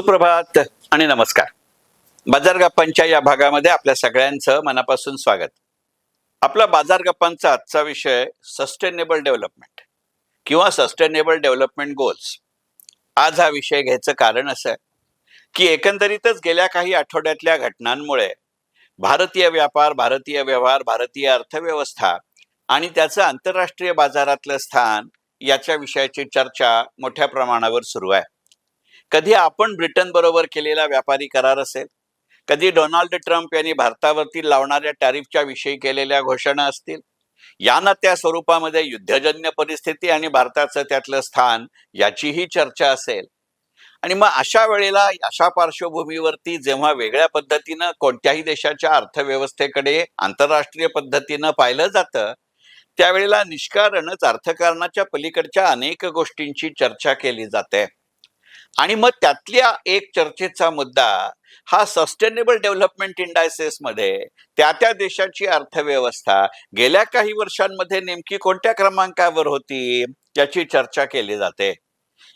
सुप्रभात आणि नमस्कार. बाजार गप्पांच्या या भागामध्ये आपल्या सगळ्यांचं मनापासून स्वागत. आपला बाजार गप्पांचा आजचा विषय सस्टेनेबल डेव्हलपमेंट किंवा सस्टेनेबल डेव्हलपमेंट गोल्स आज हा विषय घ्यायचं कारण असं आहे की एकंदरीतच गेल्या काही आठवड्यातल्या घटनांमुळे भारतीय व्यापार भारतीय व्यवहार भारतीय अर्थव्यवस्था आणि त्याचं आंतरराष्ट्रीय बाजारातलं स्थान याच्या विषयाची चर्चा मोठ्या प्रमाणावर सुरू आहे. कधी आपण ब्रिटन बरोबर केलेला व्यापारी करार असेल? कधी डोनाल्ड ट्रम्प यांनी भारतावरती लावणाऱ्या टॅरिफच्या विषयी केलेल्या घोषणा असतील? यांना त्या स्वरूपामध्ये युद्धजन्य परिस्थिती आणि भारताचं त्यातलं स्थान याचीही चर्चा असेल. आणि मग अशा वेळेला अशा पार्श्वभूमीवरती जेव्हा वेगळ्या पद्धतीनं कोणत्याही देशाच्या अर्थव्यवस्थेकडे आंतरराष्ट्रीय पद्धतीनं पाहिलं जातं त्यावेळेला निष्कारणच अर्थकारणाच्या पलीकडच्या अनेक गोष्टींची चर्चा केली जाते. आणि मग त्यातल्या एक चर्चेचा मुद्दा हा सस्टेनेबल डेव्हलपमेंट इंडायसेस मध्ये त्या त्या देशाची अर्थव्यवस्था गेल्या काही वर्षांमध्ये नेमकी कोणत्या क्रमांकावर होती याची चर्चा केली जाते.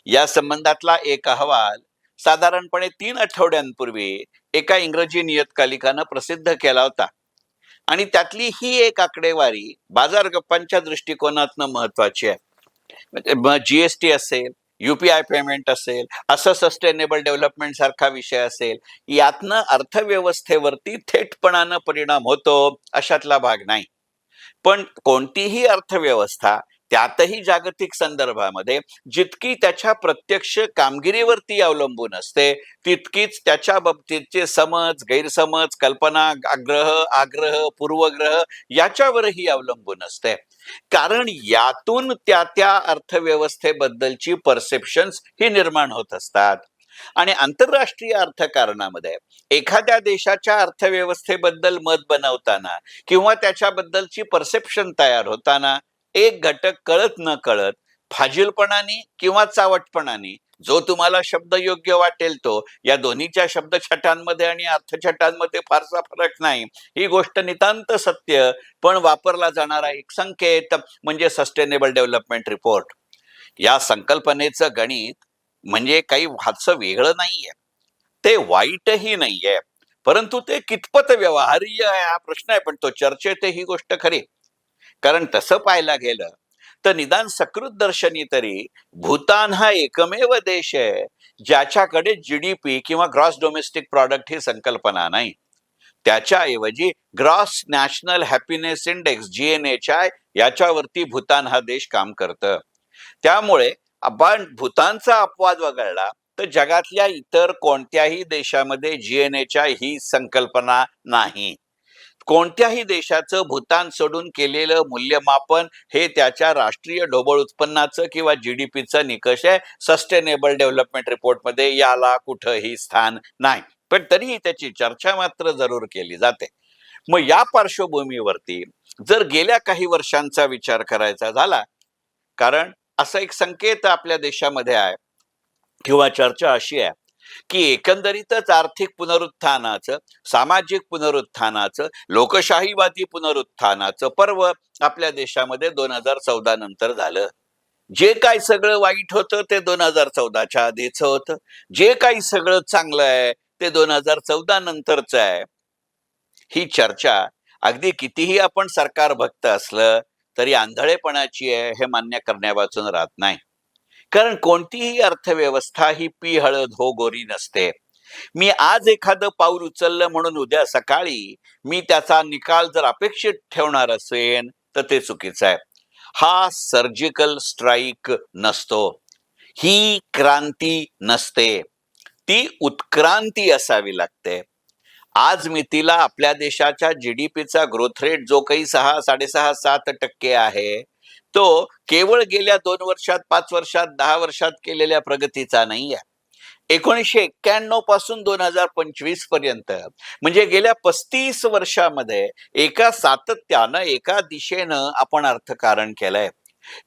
या संबंधातला एक अहवाल साधारणपणे तीन आठवड्यांपूर्वी एका इंग्रजी नियतकालिकानं प्रसिद्ध केला होता. आणि त्यातली ही एक आकडेवारी बाजार गप्पांच्या दृष्टिकोनातनं महत्वाची आहे. म्हणजे जीएसटी असेल युपीआय पेमेंट असेल असं सस्टेनेबल डेव्हलपमेंट सारखा विषय असेल यातनं अर्थव्यवस्थेवरती थेटपणानं परिणाम होतो अशातला भाग नाही. पण कोणतीही अर्थव्यवस्था त्यातही जागतिक संदर्भामध्ये जितकी त्याच्या प्रत्यक्ष कामगिरीवरती अवलंबून असते तितकीच त्याच्या बाबतीतचे समज गैरसमज कल्पना आग्रह आग्रह पूर्वग्रह याच्यावरही अवलंबून असते. कारण यातून त्या त्या अर्थव्यवस्थेबद्दलची परसेप्शन्स ही निर्माण होत असतात. आणि आंतरराष्ट्रीय अर्थकारणामध्ये एखाद्या देशाच्या अर्थव्यवस्थेबद्दल मत बनवताना किंवा त्याच्याबद्दलची परसेप्शन तयार होताना एक घटक कळत न कळत फाजीलपणाने किंवा चावटपणाने जो तुम्हाला शब्द योग्य वाटेल तो या दोन्हीच्या शब्दछटांमध्ये आणि अर्थछटांमध्ये फारसा फरक नाही. ही गोष्ट नितांत सत्य पण वापरला जाणारा एक संकेत म्हणजे सस्टेनेबल डेव्हलपमेंट रिपोर्ट या संकल्पनेचं गणित म्हणजे काही फारसं वेगळं नाहीये. ते वाईटही नाहीये परंतु ते कितपत व्यवहार्य आहे हा प्रश्न आहे पण तो चर्चेत ही गोष्ट खरी. कारण तसं पाहायला गेलं तर निदान सकृत दर्शनी तरी भूतान हा एकमेव देश आहे ज्याच्याकडे जीडीपी किंवा ग्रॉस डोमेस्टिक प्रॉडक्ट ही संकल्पना नाही. त्याच्याऐवजी gross national happiness index G N H I याच्यावरती भूतान हा देश काम करतं. त्यामुळे आपण भूतानचा अपवाद वगळला तर जगातल्या इतर कोणत्याही देशामध्ये जी एन एच आय ही संकल्पना नाही. कोणत्याही देशाचं भूतान सोडून केलेलं मूल्यमापन हे त्याच्या राष्ट्रीय ढोबळ उत्पन्नाचं किंवा जी डी पीचं निकष आहे. सस्टेनेबल डेव्हलपमेंट रिपोर्टमध्ये याला कुठंही स्थान नाही. पण तरीही त्याची चर्चा मात्र जरूर केली जाते. मग या पार्श्वभूमीवरती जर गेल्या काही वर्षांचा विचार करायचा झाला कारण असा एक संकेत आपल्या देशामध्ये आहे किंवा चर्चा अशी आहे की एकंदरीतच आर्थिक पुनरुत्थानाचं सामाजिक पुनरुत्थानाचं लोकशाहीवादी पुनरुत्थानाचं पर्व आपल्या देशामध्ये दोन हजार चौदा नंतर झालं. जे काही सगळं वाईट होतं ते दोन हजार चौदाच्या आधीच होतं. जे काही सगळं चांगलं आहे ते दोन हजार चौदा नंतरच आहे. ही चर्चा अगदी कितीही आपण सरकार भक्त असलं तरी आंधळेपणाची आहे हे मान्य करण्यापासून राहत नाही. कारण कोणतीही अर्थव्यवस्था ही पी हळद हो गोरी नसते. मी आज एखादं पाऊल उचललं म्हणून उद्या सकाळी मी त्याचा निकाल जर अपेक्षित ठेवणार असेन तर ते चुकीचं आहे. हा सर्जिकल स्ट्राईक नसतो. ही क्रांती नसते. ती उत्क्रांती असावी लागते. आज मी तिला आपल्या देशाच्या जीडीपीचा ग्रोथ रेट जो काही सहा साडेसहा सात टक्के आहे तो केवळ गेल्या दोन वर्षात पाच वर्षात दहा वर्षात केलेल्या प्रगतीचा नाही आहे एकोणीसशे एक्क्याण्णवपासून दोन हजार पंचवीसपर्यंत म्हणजे गेल्या पस्तीस वर्षामध्ये एका सातत्यानं एका दिशेनं आपण अर्थकारण केलंय.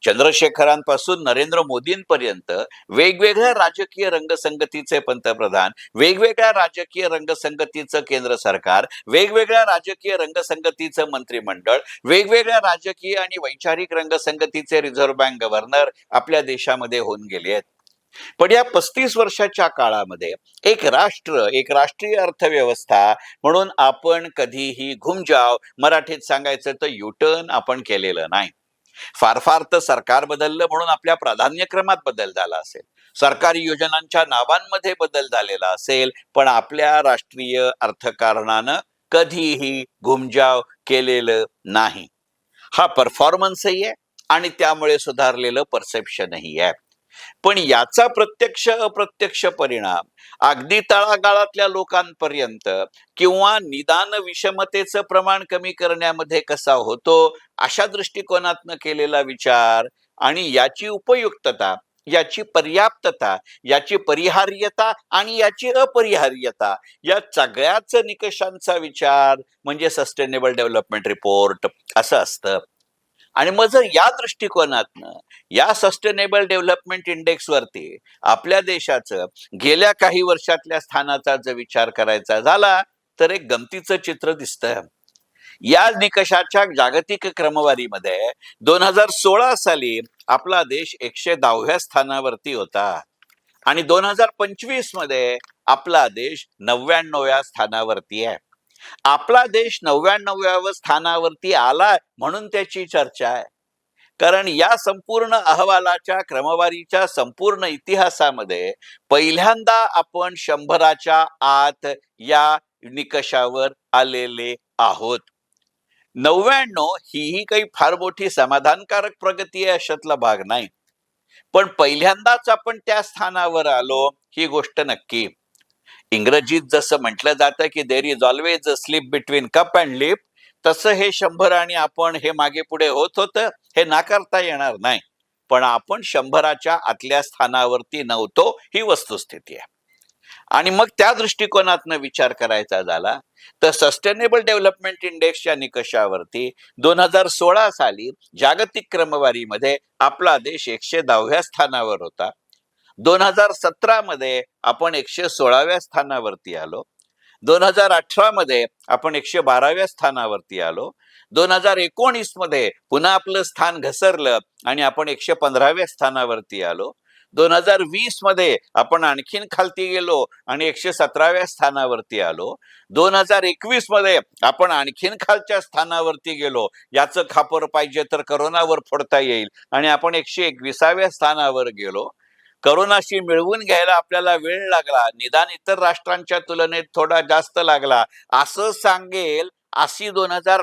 चंद्रशेखरांपासून नरेंद्र मोदींपर्यंत वेगवेगळ्या राजकीय रंगसंगतीचे पंतप्रधान वेगवेगळ्या राजकीय रंगसंगतीचं केंद्र सरकार वेगवेगळ्या राजकीय रंगसंगतीचं मंत्रिमंडळ वेगवेगळ्या राजकीय आणि वैचारिक रंगसंगतीचे रिझर्व्ह बँक गव्हर्नर आपल्या देशामध्ये होऊन गेले आहेत. पण या पस्तीस वर्षाच्या काळामध्ये एक राष्ट्र एक राष्ट्रीय अर्थव्यवस्था म्हणून आपण कधीही घुमजाव. मराठीत सांगायचं तर युटर्न आपण केलेलं नाही. फार फार तर सरकार बदललं म्हणून आपल्या प्राधान्यक्रमात बदल झाला असेल. सरकारी योजनांच्या नावांमध्ये बदल झालेला असेल पण आपल्या राष्ट्रीय अर्थकारणानं कधीही घुमजाव केलेलं नाही. हा परफॉर्मन्सही आहे आणि त्यामुळे सुधारलेलं परसेप्शनही आहे. पण याचा प्रत्यक्ष अप्रत्यक्ष परिणाम अगदी तळागाळातल्या लोकांपर्यंत किंवा निदान विषमतेचं प्रमाण कमी करण्यामध्ये कसा होतो अशा दृष्टिकोनातनं केलेला विचार आणि याची उपयुक्तता याची पर्याप्तता याची परिहार्यता आणि याची अपरिहार्यता या सगळ्याच निकषांचा विचार म्हणजे सस्टेनेबल डेव्हलपमेंट रिपोर्ट असं असतं. आणि मग जर या दृष्टिकोनातनं या सस्टेनेबल डेव्हलपमेंट इंडेक्स वरती आपल्या देशाचं गेल्या काही वर्षातल्या स्थानाचा जर विचार करायचा झाला तर एक गमतीचं चित्र दिसतं या निकषाच्या जागतिक क्रमवारीमध्ये दोन हजार सोळा साली आपला देश एकशे दहाव्या स्थानावरती होता. आणि दोन हजार पंचवीसमध्ये आपला देश नव्याण्णव्या स्थानावरती आहे. आपला देश नव्याण्णव्या स्थानावरती आला म्हणून त्याची चर्चा आहे. कारण या संपूर्ण अहवालाच्या क्रमवारीच्या संपूर्ण इतिहासामध्ये पहिल्यांदा आपण शंभराच्या आत या निकषावर आलेले आहोत. नव्याण्णव हीही काही फार मोठी समाधानकारक प्रगती आहे अशातला भाग नाही. पण पहिल्यांदाच आपण त्या स्थानावर आलो ही गोष्ट नक्की. इंग्रजीत जसं म्हटलं जातं की there is always a slip between cup and lip तसं हे शंभर आणि आपण हे मागे पुढे होत होतं हे नाकारता येणार नाही. पण आपण शंभराच्या आतल्या स्थानावरती नव्हतो ही वस्तुस्थिती आहे. आणि मग त्या दृष्टिकोनातनं विचार करायचा झाला तर सस्टेनेबल डेव्हलपमेंट इंडेक्सच्या निकषावरती दोन हजार सोळा साली जागतिक क्रमवारीमध्ये आपला देश एकशे दहाव्या स्थानावर होता. दोन हजार सतरा मध्ये आपण एकशे सोळाव्या स्थानावरती आलो. दोन हजार अठरा मध्ये आपण एकशे बाराव्या स्थानावरती आलो. दोन हजार एकोणीसमध्ये पुन्हा आपलं स्थान घसरलं आणि आपण एकशे पंधराव्या स्थानावरती आलो. दोन हजार वीसमध्ये आपण आणखीन खालती गेलो आणि एकशे सतराव्या स्थानावरती आलो. दोन हजार एकवीसमध्ये आपण आणखीन खालच्या स्थानावरती गेलो. याचं खापर पाहिजे तर करोनावर फोडता येईल आणि आपण एकशे एकविसाव्या स्थानावर गेलो. करोनाशी मिळवून घ्यायला आपल्याला वेळ लागला निदान इतर राष्ट्रांच्या तुलनेत थोडा जास्त लागला. असं सांगेल अशी दोन हजार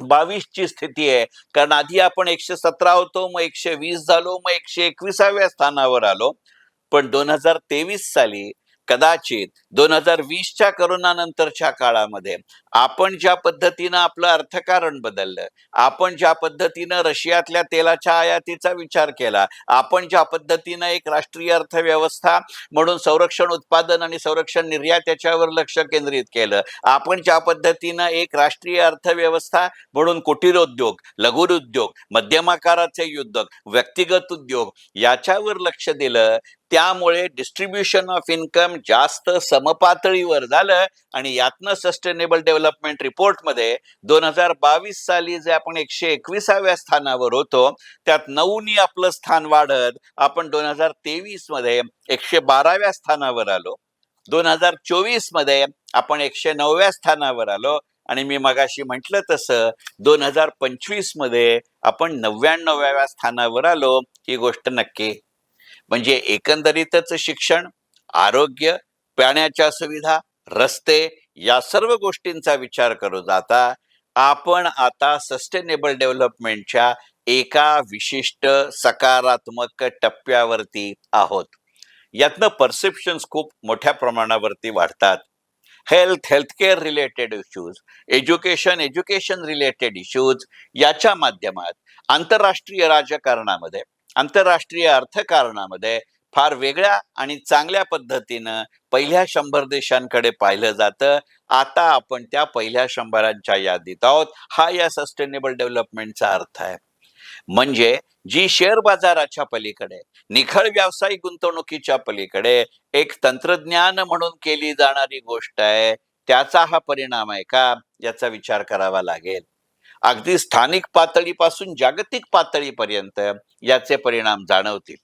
बावीसची स्थिती आहे. कारण आधी आपण एकशे सतरा होतो मग एकशे वीस झालो मग एकशे एकविसाव्या स्थानावर आलो. पण दोन हजार तेवीस साली कदाचित दोन हजार वीसच्या करोना नंतरच्या काळामध्ये आपण ज्या पद्धतीनं आपलं अर्थकारण बदललं आपण ज्या पद्धतीनं रशियातल्या तेलाच्या आयातीचा विचार केला आपण ज्या पद्धतीनं एक राष्ट्रीय अर्थव्यवस्था म्हणून संरक्षण उत्पादन आणि संरक्षण निर्यात याच्यावर लक्ष केंद्रित केलं आपण ज्या पद्धतीनं एक राष्ट्रीय अर्थव्यवस्था म्हणून कुटीरोद्योग लघुउद्योग मध्यम आकाराचे उद्योग व्यक्तिगत उद्योग याच्यावर लक्ष दिलं त्यामुळे डिस्ट्रीब्युशन ऑफ इन्कम जास्त समपातळीवर झालं आणि यातनं सस्टेनेबल डेव्हलपमेंट रिपोर्टमध्ये दोन हजार बावीस साली जे आपण एकशे एकविसाव्या स्थानावर होतो त्यात नऊनी आपलं स्थान वाढत आपण दोन हजार तेवीसमध्ये एकशे बाराव्या स्थानावर आलो. दोन हजार चोवीसमध्ये आपण एकशे नवव्या स्थानावर आलो आणि मी मगाशी म्हटलं तसं दोन हजार पंचवीसमध्ये आपण नव्याण्णव्या स्थानावर आलो. ही गोष्ट नक्की म्हणजे एकंदरीतच शिक्षण आरोग्य पाण्याच्या सुविधा रस्ते या सर्व गोष्टींचा विचार करू जाता आपण आता सस्टेनेबल डेव्हलपमेंटच्या एका विशिष्ट सकारात्मक टप्प्यावरती आहोत. यातनं परसेप्शन्स खूप मोठ्या प्रमाणावरती वाढतात. Health healthcare related issues education education related issues याच्या माध्यमात आंतरराष्ट्रीय राजकारणामध्ये आंतरराष्ट्रीय अर्थकारणामध्ये फार वेगळ्या आणि चांगल्या पद्धतीनं पहिल्या शंभर देशांकडे पाहिलं जातं. आता आपण त्या पहिल्या शंभरांच्या यादीत आहोत. हा या सस्टेनेबल डेव्हलपमेंटचा अर्थ आहे. म्हणजे जी शेअर बाजाराच्या पलीकडे निखळ व्यावसायिक गुंतवणुकीच्या पलीकडे एक तंत्रज्ञान म्हणून केली जाणारी गोष्ट आहे त्याचा हा परिणाम आहे का? याचा विचार करावा लागेल. अगदी स्थानिक पातळीपासून जागतिक पातळीपर्यंत याचे परिणाम जाणवतील.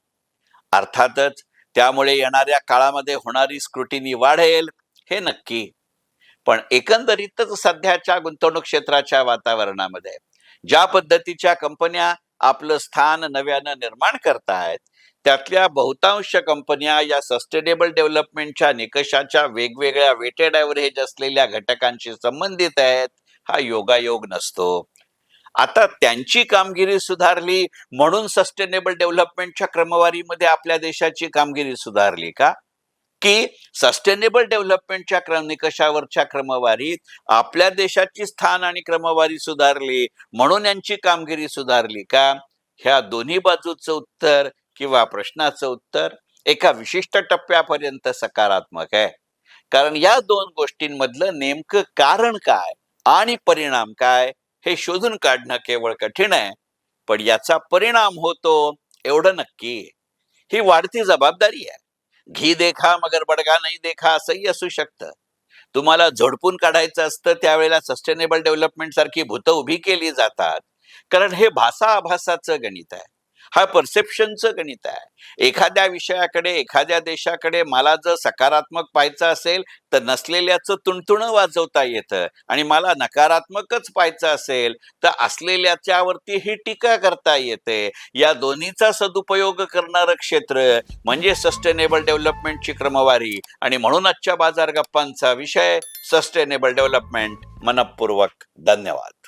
अर्थातच त्यामुळे येणाऱ्या काळामध्ये होणारी स्क्रुटिनी वाढेल हे नक्की. पण एकंदरीतच सध्याच्या गुंतवणूक क्षेत्राच्या वातावरणामध्ये ज्या पद्धतीच्या कंपन्या आपलं स्थान नव्यानं निर्माण करतायत त्यातल्या बहुतांश कंपन्या या सस्टेनेबल डेव्हलपमेंटच्या निकषाच्या वेगवेगळ्या वेटेड ॲव्हरेज असलेल्या घटकांशी संबंधित आहेत. हा योगायोग नसतो. आता त्यांची कामगिरी सुधारली म्हणून सस्टेनेबल डेव्हलपमेंटच्या क्रमवारीमध्ये आपल्या देशाची कामगिरी सुधारली का? की सस्टेनेबल डेव्हलपमेंटच्या क्रम निकषावरच्या क्रमवारीत आपल्या देशाची स्थान आणि क्रमवारी सुधारली म्हणून यांची कामगिरी सुधारली का? ह्या दोन्ही बाजूचं उत्तर किंवा प्रश्नाचं उत्तर एका विशिष्ट टप्प्यापर्यंत सकारात्मक आहे. कारण या दोन गोष्टींमधलं नेमकं कारण काय? आणि परिणाम काय हे शोधून काढणं केवळ कठीण आहे पण याचा परिणाम होतो एवढं नक्की. ही वाढती जबाबदारी आहे. घी देखा मगर बडगा नाही देखा असंही असू शकतं. तुम्हाला झोडपून काढायचं असतं त्यावेळेला सस्टेनेबल डेव्हलपमेंट सारखी भूतं उभी केली जातात. कारण हे भाषा आभासाचं गणित आहे. हा परसेप्शनचं गणित आहे. एखाद्या विषयाकडे एखाद्या देशाकडे मला जर सकारात्मक पाहायचं असेल तर नसलेल्याचं तुणतुणं वाजवता येतं आणि मला नकारात्मकच पाहायचं असेल तर असलेल्याच्यावरती ही टीका करता येते. या दोन्हीचा सदुपयोग करणारं क्षेत्र म्हणजे सस्टेनेबल डेव्हलपमेंटची क्रमवारी आणि म्हणून आजच्या बाजार गप्पांचा विषय सस्टेनेबल डेव्हलपमेंट मनपूर्वक धन्यवाद.